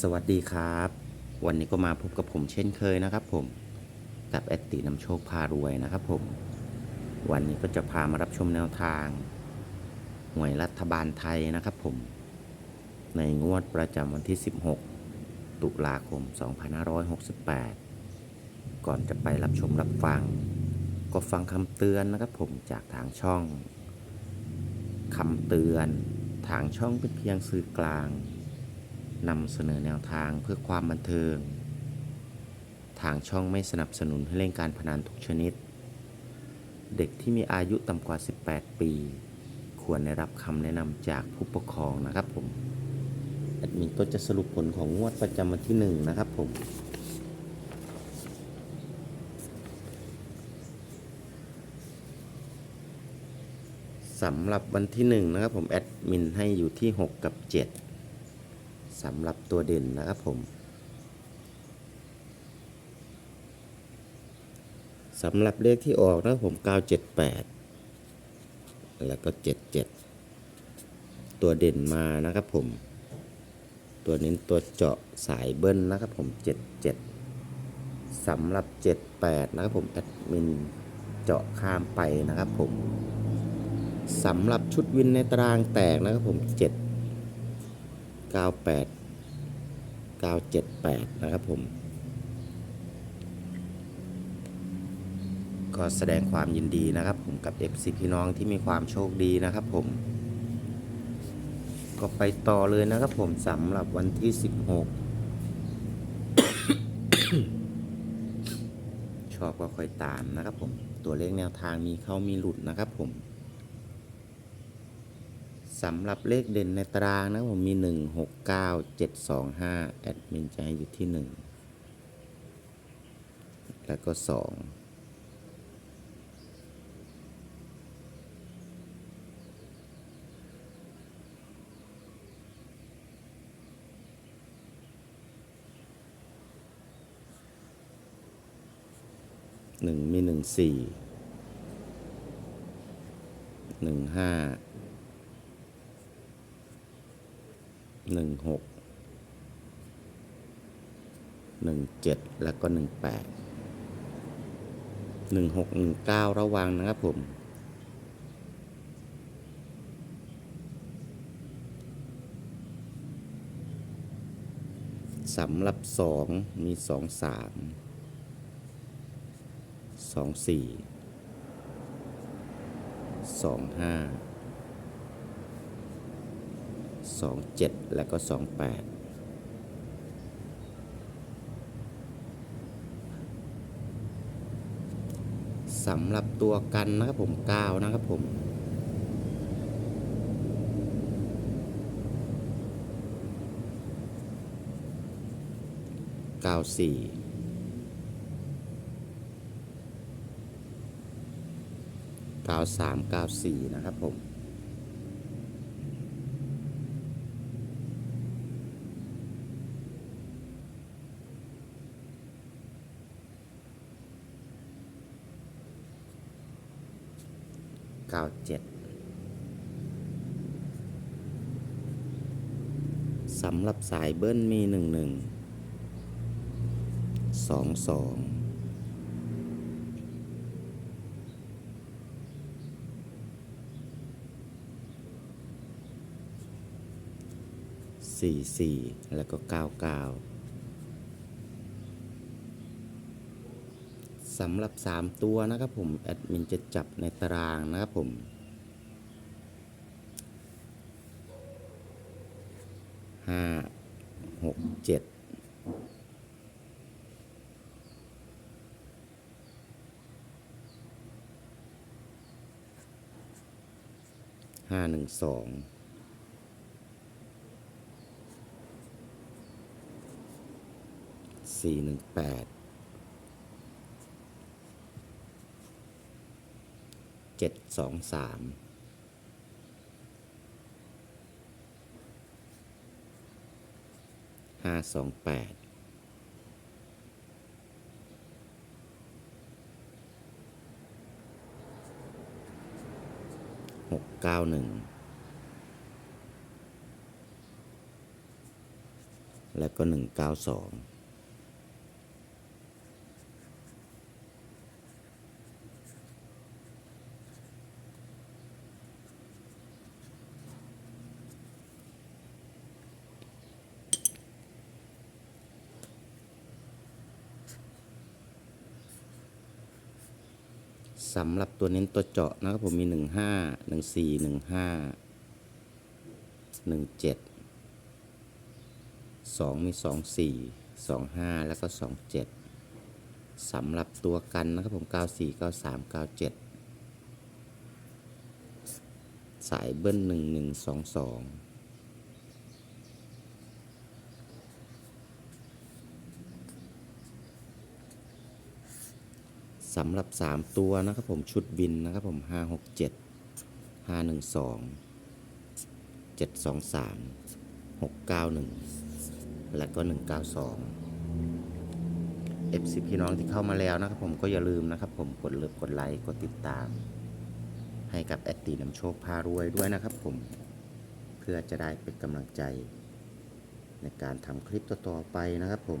สวัสดีครับ วันนี้ก็มาพบกับผมเช่นเคยนะครับผมกับแอดตินำโชคพารวยนะครับผม วันนี้ก็จะพามารับชมแนวทางหวยรัฐบาลไทยนะครับผม ในงวดประจำวันที่ 16 ตุลาคม 2568 ก่อนจะไปรับชมรับฟัง ก็ฟังคำเตือนนะครับผมจากทางช่องคำเตือน ทางช่องเป็นเพียงสื่อกลาง นำเสนอแนวทางเพื่อความบันเทิง ทางช่องไม่สนับสนุนให้เล่นการพนันทุกชนิด เด็กที่มีอายุต่ำกว่า 18 ปี ควรได้รับคำแนะนำจากผู้ปกครองนะครับผมแอดมินก็จะสรุปผลของงวดประจำวันที่ 1 นะครับผมสำหรับวันที่ 1 นะครับผมแอดมินให้อยู่ที่ 6 กับ 7 สำหรับตัวเด่นนะครับผมสำหรับเลขที่ออกนะผม 978 แล้วก็ 77 ตัวเด่นมานะครับผม ตัวเน้นตัวเจาะสายเบิ้ลนะครับผม 77สำหรับ 78 นะครับผมแอดมินเจาะข้ามไปนะครับผมสำหรับชุดวินในตารางแตกนะครับผม 7 98 978 นะครับผม ก็แสดงความยินดีนะครับผมกับ FC พี่น้องที่มีความโชคดีนะครับผม ก็ไปต่อเลยนะครับผมสำหรับวันที่ 16 ชอบก็ค่อยตามนะครับผม ตัวเลขแนวทางมีเข้ามีหลุดนะครับผม สำหรับเลขเด่นในตารางนะผมมี 1 6 9 7 2 5 แอดมินจะให้อยู่ที่ 1 แล้วก็ 2หนึ่งมีหนึ่งสี่หนึ่งห้า หนึ่งหกหนึ่งเจ็ดแล้วก็หนึ่งแปดหนึ่งหกหนึ่งเก้าระวังนะครับผมสำหรับสองมีสองสามสองสี่สองห้า สองเจ็ดแล้วก็สองแปดสำหรับตัวกันนะครับผมเก้านะครับผมเก้าสี่93 94นะครับผม 97สำหรับสายเบิ้ลมี11 22สี่สี่แล้วก็เก้าเก้า สำหรับสามตัวนะครับผมแอดมินจะจับในตารางนะครับผมห้าหกเจ็ดห้าหนึ่งสองสี่หนึ่งแปด เจ็ดสองสามห้าสองแปดหกเก้าหนึ่งแล้วก็หนึ่งเก้าสอง สำหรับตัวเน้นตัวเจาะนะครับผมมีหนึ่งห้าหนึ่งสี่หนึ่งห้าหนึ่งเจ็ดสองมีสองสี่สองห้าแล้วก็สองเจ็ดสำหรับตัวกันนะครับผมเก้าสี่เก้าสามเก้าเจ็ดสายเบิ้ลหนึ่งหนึ่งสองสอง สำหรับ 3 ตัวนะครับผมชุดวินนะครับผม 5 6 7 5 1 2 7 2 3 6 9 1 และก็ 1 9 2 FC พี่น้องที่เข้ามาแล้วนะครับผมก็อย่าลืมนะครับผมกดเลิฟกดไลค์กดติดตาม ให้กับแอดตีน้ำโชคพารวยด้วยนะครับผมเพื่อจะได้เป็นกำลังใจ ในการทำคลิปต่อๆไปนะครับผม